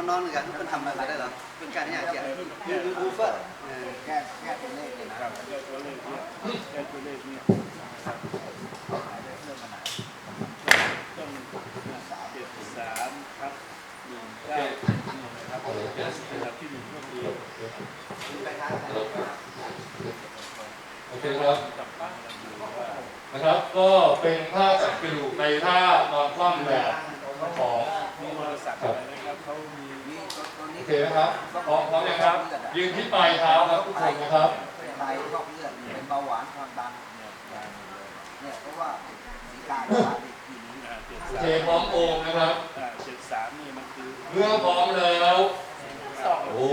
เขานอนกันเขาทำอะไรได้หรอเป็นการที่อยากจะยูทูบเบอร์แก้แก้ตัวเลขเลยนะครับแก้ตัวเลขเนี่ยแก้ตัวเลขเนี่ยครับต้องขนาดต้องเจ็ดสามครับหนึ่งห้านะครับระดับที่หนึ่งมือไปทางโอเคครับจับปั้นกันอยู่ว่านะครับ ก็เป็นท่าจับกระดูกในท่านอนคว่ำแบบของ เคนะครับพร้อมพร้อมยังครับ ยืนที่ปลายเท้าครับทุกคนนะครับไตพอกเลือดเป็นเบาหวานความดันเนี่ยยางเลยเนี่ยเพราะว่าสีกาขาเด็กทีนี้อ่าเจ็ดโอสาเคมพร้อมโอมนะครับอ่าเจ็ดสามนี่มันคือ เมื่อพร้อมแล้ว โอ้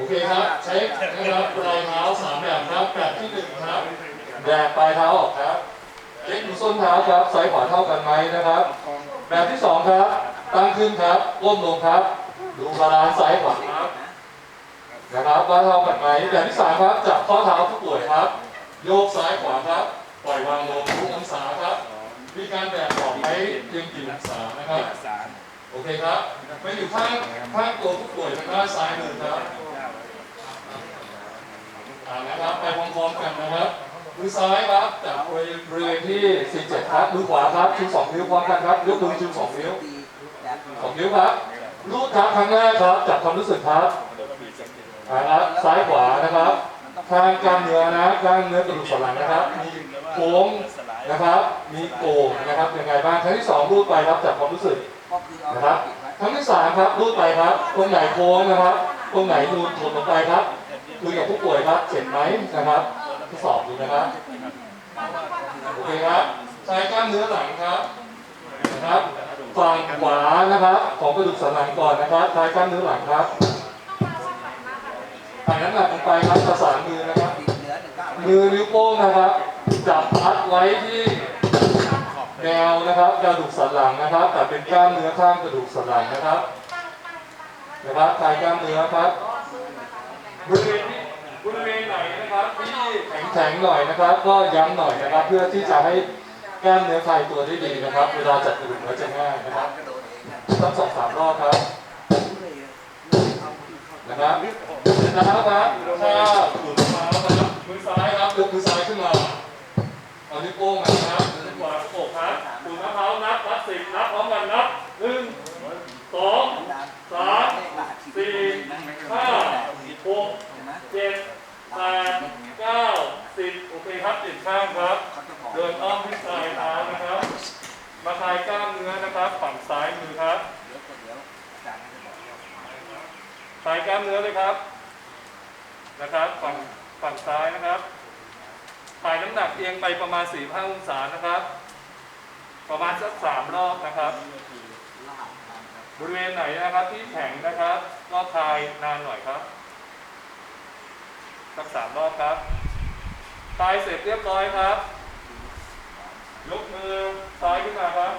อเคครับใช้นะครับปลายเท้าสามแบบครับแบบที่หนึ่งครับแบกปลายเท้าออกครับเล็กดูส้นเท้าครับซ้ายขวาเท่ากันไหมนะครับ แบบที่สองครับ ตั้งขึ้นครับก้มลงครับ ดูบาลานซ์ซ้ายขวาครับนะครับว่าเท่ากันไหมแบบที่สามครับจับข้อเท้าผู้ป่วยครับ โยกซ้ายขวาครับ ปล่อยวางลงทุกองศาครับมีการแบกออกไหมเพียงกี่องศานะครับสามโอเคครับไปอยู่ข้างข้างตัวผู้ป่วยทางด้านซ้ายมือครับอ่า นะครับไปพร้อมๆกันนะครับมือซ้ายครับจับบริเวณที่ 47 ครับมือขวาครับชูสองนิ้วพร้อมกันครับยกมือชูสองนิ้วสองนิ้วครับรูดครับครั้งแรกครับจับความรู้สึกครับนะครับซ้ายขวานะครับข้างกล้ามเนื้อนะกล้ามเนื้อกระดูกสันหลังนะครับ มีโค้งนะครับ มีโก่งนะครับยังไงบ้างครั้งที่สองรูดไปครับจับความรู้สึกนะครับครั้งที่สามครับรูดไปครับตรงไหนโค้งนะครับตรงไหนนูนถดลงไปครับ คุยกับผู้ป่วยครับเจ็บไหมนะครับทดสอบดูนะครับโอเคครับใช้กล้ามเนื้อหลังครับนะครับฝั่งขวานะครับ ของกระดูกสันหลังก่อนนะครับใช้กล้ามเนื้อหลังครับถ่ายน้ำหนักลงไปครับประสานมือนะครับมือนิ้วโป้งนะครับ จับพัดไว้ที่แนวนะครับกระดูกสันหลังนะครับ แต่เป็นกล้ามเนื้อข้างกระดูกสันหลังนะครับนะครับคลายกล้ามเนื้อครับ บริเวณที่บริเวณไหนนะครับที่แข็งๆหน่อยนะครับ ก็ย้ำหน่อยนะครับ เพื่อที่จะให้กล้ามเนื้อคลายตัวได้ดีนะครับ เวลาจัดกระดูกแล้วจะง่ายนะครับกระโดดเองนะต้องสองสามรอบครับนะครับเสร็จแล้วครับถ้าหมุนเท้าครับมือซ้ายครับยกมือซ้ายขึ้นมาเอานิ้วโป้งมานะครับมือขวาอกครับหมุนเท้านับนับสิบนับพร้อมกันนับหนึ่งสองสามสี่ห้า หกเจ็ดแปดเก้าสิบโอเคครับติดข้างครับ เดินอ้อมที่ปลายเท้านะครับ มาคลายกล้ามเนื้อนะครับ ฝั่งซ้ายมือครับถ่าคลายกล้ามเนื้อเลยครับ นะครับ ฝั่งฝั่งซ้ายนะครับถ่ายน้ำหนักเอียงไปประมาณ4 5องศานะครับ ประมาณสักสามรอบนะครับลาดตามครับบริเวณไหนนะครับที่แข็งนะครับ ก็คลายนานหน่อยครับ สักสามรอบครับคลายเสร็จเรียบร้อยครับ ยกมือซ้ายขึ้นมาครับ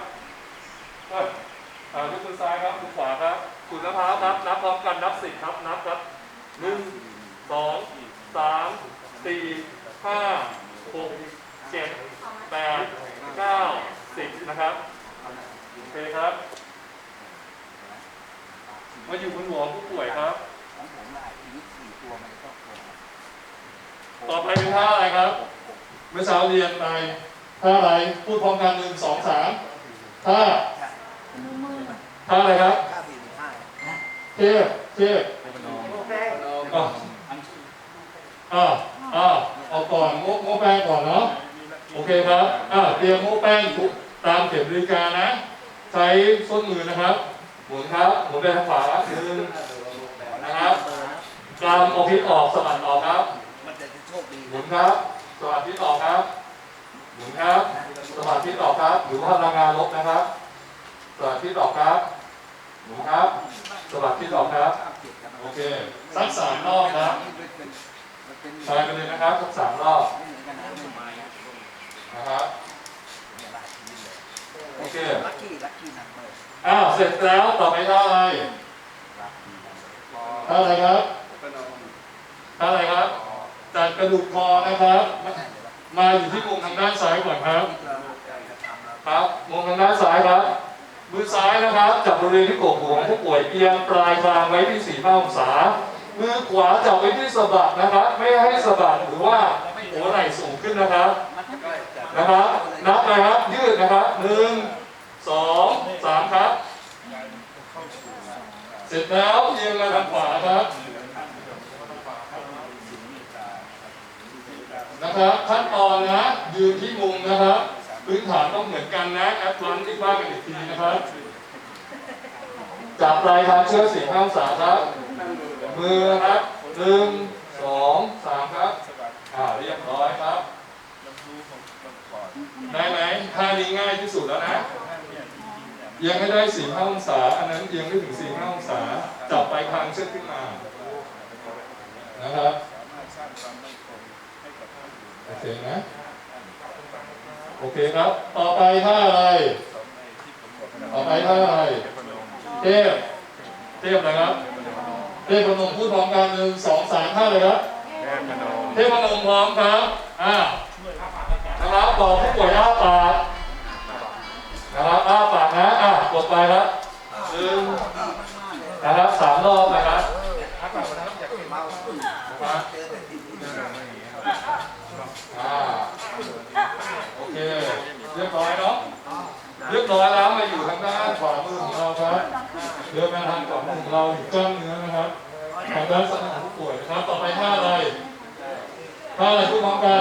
เอ้ยอ่ายกมือซ้ายครับมือขวาครับขุนมะพร้าวครับ นับพร้อมกันนับสิบครับ นับครับหนึ่งสองสามสี่ห้าหกเจ็ดแปดเก้าสิบนะครับโอเคครับ มาอยู่บนหัวผู้ป่วยครับ ของผมน่ะชีวิตสี่ตัวมันก็คง ต่อไปเป็นท่าอะไรครับ เมื่อเช้าเรียนไปท่าอะไร พูดพร้อมกันหนึ่งสองสามท่าท่าอะไรครับเก้าสี่หนึ่งห้าเทพเทพอะอ่าอ่าเอาก่อนโมโมแป้งก่อนเนาะโอเคครับอ่าเตรียมโมแป้งทุกตามเข็มนาฬิกานะ ใช้ส้นมือนะครับหมุนครับหมุนไปทางขวาหนึ่งนะครับกำเอาพิษออกสะบัดออกครับมันจะโชคดี หมุนครับสวัสดีต่อครับ หมุนครับ สวัสดีต่อครับหรือว่าพลังงานลบนะครับ สวัสดีต่อครับ หมุนครับ สวัสดีต่อครับ โอเค สักสามรอบนะมันเป็นใช้ไปเลยนะครับสักสามรอบไม่เหมือนกันนะไม่ไม้นะครับโอเคลัคกี้ลัคกี้นัมเบอร์อ้าว เสร็จแล้ว ต่อไปท่าอะไรท่าอะไรครับ ก็นอน ท่าอะไรครับจัดก ระดูกคอนะครับ มาอยู่ที่มุมทางด้านซ้ายก่อนครับ ครับมุมทางด้านซ้ายครับ มือซ้ายนะครับ จับบริเวณที่กกหูของผู้ป่วยเอียงปลายคางไว้ที่สี่ห้าองศา มือขวาจับไว้ที่สะบักนะครับ ไม่ให้สะบักหรือว่าหัวไหล่สูงขึ้นนะครับ นะครับ นับนะครับ ยืดนะครับหนึ่งสองสามครับ เสร็จแล้วเอียงมาทางขวาครับ นะครับขั้นตอนนะยืนที่มุมนะครับพื้นฐานต้องเหมือนกันนะแอปพลันที่ว่ากันอีกทีนะครับจับปลายคางเชือกสี่ห้าองศาครับ มือครับหนึ่งสองสามครับอ่าเรียบร้อยครับได้ไหมท่านี้ง่ายที่สุดแล้วนะเอียงให้ได้สี่ห้าองศา อันนั้นเอียงไม่ถึงสี่ห้าองศา จับปลายคางเชือกขึ้นมานะครับ เคนะ โอเคครับ ต่อไปท่าอะไร ต่อไปท่าอะไร เทพ เทพนะครับ เทพพนมพูดพร้อมกันหนึ่งสองสามท่าเลยครับ เทพพนมพร้อมครับ อ่า นะครับบอกผู้ป่วยอ้าปากนะครับอ้าปากนะอะกดไปครับหนึ่งนะครับสามรอบนะครับนะครับอ่า โอเค เรียบร้อยเนาะ เรียบร้อยแล้วมาอยู่ทางด้านขวามือของเราครับเดินมาทางขวามือของเราอยู่กล้ามเนื้อนะครับทางด้านซ้ายของผู้ป่วยนะครับ ต่อไปท่าอะไรท่าอะไรพูดพร้อมกัน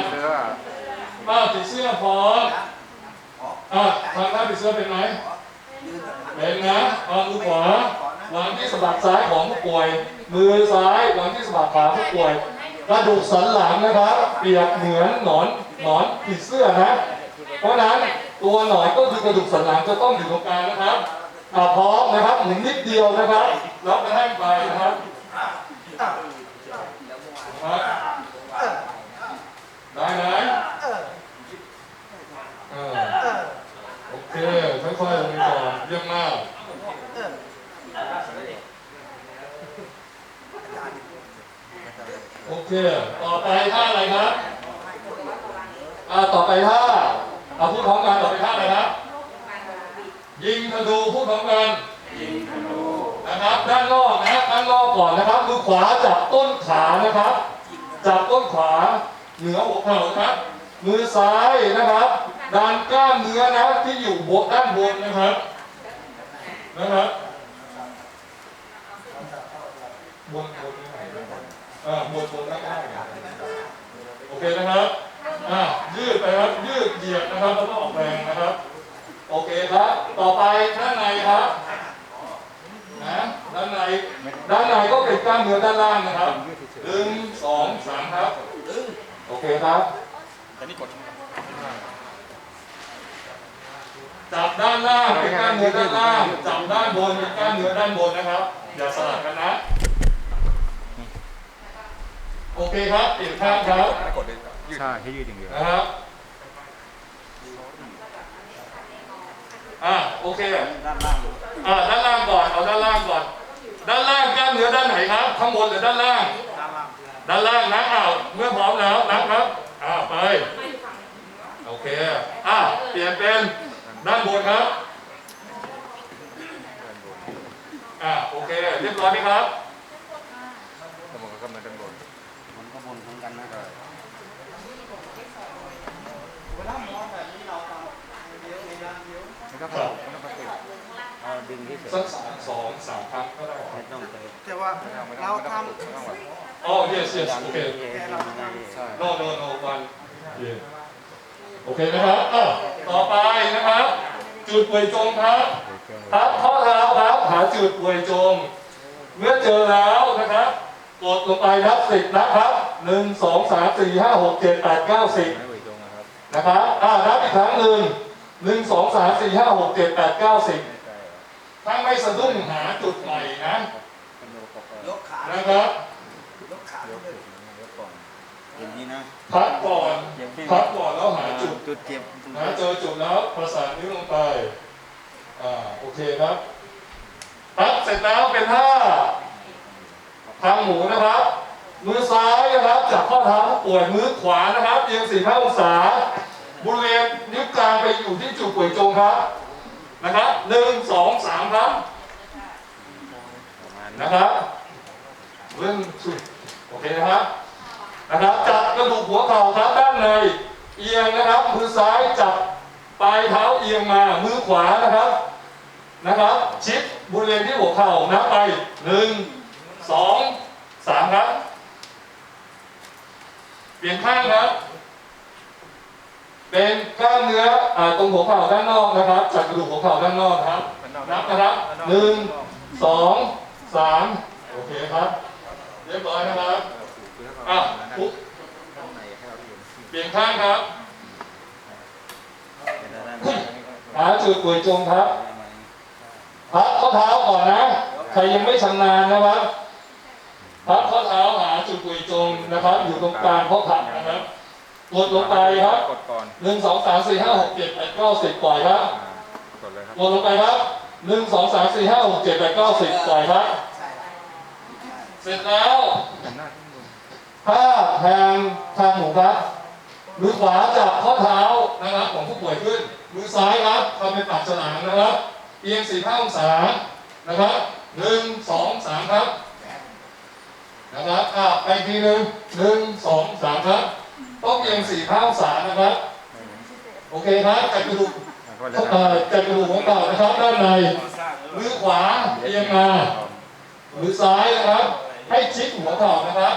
ท่าผีเสื้อพร้อมอะทางท่าผีเสื้อเป็นไหมเป็นนะเอามือขวาวางที่สะบักซ้ายของผู้ป่วย มือซ้ายวางที่สะบักขวาผู้ป่วย กระดูกสันหลังนะครับ เปรียบเหมือนหนอนหนอนผีเสื้อนะ เพราะฉะนั้นตัวหนอนก็คือกระดูกสันหลังจะต้องอยู่ตรงกลางนะครับอ่าพร้อมนะครับหมุนนิดเดียวนะครับแล้วกระแทกไปนะครับครับได้ไหมเออโอเคค่อยๆลงก่อนเยี่ยมมาก โอเค ต่อไปท่าอะไรครับอ่าต่อไปท่าเอาพูดพร้อมกันต่อไปท่าอะไรครับ ยิงธนูพูดพร้อมกันยิงธนูนะครับ ด้านนอกนะด้านนอกก่อนนะครับมือขวาจับต้นขานะครับ จับต้นขวาเหนือหัวเข่าครับ มือซ้ายนะครับดันกล้ามเนื้อนะที่อยู่บนด้านบนนะครับนะครับบนบน อ่าบนบนด้านล่างโอเคนะครับอะยืดไปครับ ยืดเหยียดนะครับแล้วก็ออกแรงนะครับ โอเคครับ ต่อไปด้านในครับนะด้านในด้านในก็เป็นกล้ามเนื้อด้านล่างนะครับหนึ่งสองสามครับโอเคครับจับด้านล่างเป็นกล้ามเนื้อด้านล่างจับด้านบนเป็นกล้ามเนื้อด้านบนนะครับ อย่าสลับกันนะ โอเคครับเปลี่ยนข้างครับใช่ให้ยืดอย่างเดียวนะครับอ่าโอเคด้านล่างอ่าด้านล่างก่อนเอาด้านล่างก่อนด้านล่างกล้ามเนื้อด้านไหนครับ ข้างบนหรือด้านล่าง ด้านล่างด้านล่างนะอ้าวเมื่อพร้อมแล้วนับครับอ้าวไปโอเคอ่าเปลี่ยนเป็นด้านบนครับอ่าโอเคเรียบร้อยไหมครับข้างบนก็มาด้านบน มันก็บนทั้งกันนะไม่ต้องปรับไม่ต้องปฏิเอาดึงที่เสร็จสักสามสองสามครั้งก็ได้ไม่ต้องไป แต่ว่าเราทต้องไม่ต้องแบบอ๋อ yes yes โอเค no no no one โอเคนะครับอะต่อไปนะครับ จุดป่วยจงครับครับข้อเท้าครับ หาจุดป่วยจง เมื่อเจอแล้วนะครับ กดลงไปนับสิบนะครับหนึ่งสองสามสี่ห้าหกเจ็ดแปดเก้าสิบไม่ไหวตรงนะครับนะครับอ่านับอีกครั้งหนึ่งหนึ่งสองสามสี่ห้าหกเจ็ดแปดเก้าสิบใช่เหรอถ้าไม่สะดุ้งหาจุดใหม่นะเป็นโลกก่อนำยกขานะครับยกขายกถึงยกก่อนอย่างนี้นะพักก่อนพักก่อนแล้วหาจุดจุดเจ็บนะเจอจุดแล้วประสานนิ้วลงไปอ่าโอเคครับครับเสร็จแล้วเป็นท่า ทางหมูนะครับ มือซ้ายนะครับจับข้อเท้าผู้ป่วยมือขวานะครับเอียง45องศาบริเวณนิ้วกลางไปอยู่ที่จุดป่วยจงครับนะครับหนึ่งสองสามครับประมานะครับเรื่องสุดโอเคนะครับนะครับจับกระดูกหัวเข่าครับด้านในเอียงนะครับมือซ้ายจับปลายเท้าเอียงมามือขวานะครับนะครับ ชิดบริเวณที่หัวเข่านับไปหนึ่ง สองสามครับ เปลี่ยนข้างครับ เป็นกล้ามเนื้ออ่าตรงหัวเข่าด้านนอกนะครับจับกระดูกหัวเข่าด้านนอกครับนับนะครับหนึ่งสองสามโอเคครับ เรียบร้อยนะครับอะปุ๊บเปลี่ยนข้างครับหาจุดป่วยจงครับพับข้อเท้าก่อนนะ ใครยังไม่ชำนาญนะครับ พับข้อเท้าหาจุดป่วยจงนะครับ อยู่ตรงกลางข้อพับนะครับกดลงไปครับกดก่อนหนึ่งสองสามสี่ห้าหกเจ็ดแปดเก้าสิบปล่อยครับกดเลยครับกดลงไปครับหนึ่งสองสามสี่ห้าหกเจ็ดแปดเก้าสิบปล่อยครับ เสร็จแล้วหน้าขึ้นบนถ้าแทงทางหมูครับมือขวาจับข้อเท้านะครับของผู้ป่วยขึ้น มือซ้ายครับทำเป็นปากฉลามนะครับ เอียงสี่ห้าองศานะครับหนึ่งสองสามครับ นะครับอะไปอีกทีหนึ่งหนึ่งสองสามครับ ต้องเอียงสี่เท้าองศานะครับ โอเคครับจัดกระดูกเอ่อจัดกระดูกของเก่านะครับด้านในมือขวาเอียงมามือซ้ายนะครับ ให้ชิดหัวเข่านะครับ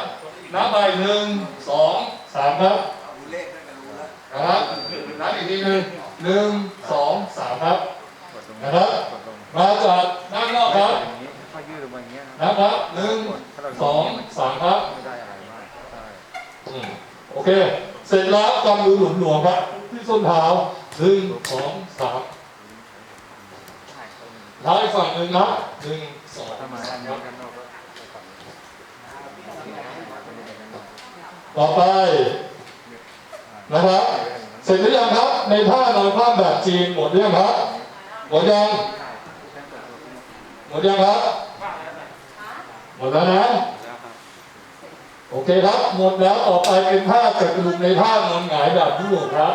นับไปหนึ่งสองสามครับ ดูเลขนั่นก็รู้แล้ว นะครับนับอีกทีหนึ่งหนึ่งสองสามครับ กดลง นะครับ กดลง มาจากด้านนอกครับ อย่างนี้ค่อยยืดลงมาอย่างเงี้ยนะ นะครับหนึ่งสองสามครับ ไม่ได้อะไรมากใช่ อืมโอเค เสร็จ แล้วกำมือหลวมๆครับที่ส้นเท้าหนึ่งสองสามท้าอีกฝั่งหนึ่งนะหนึ่งสองสามครับต่อไปนะครับ เสร็จหรือยังครับ ในท่านอนคว่ำแบบจีนหมดหรือยังครับ หมดยัง หมดยังครับ หมดแล้วนะ โอเคครับหมดแล้วต่อไปเป็นท่าจัดกระดูกในท่านอนหงายแบบยุโรปครับ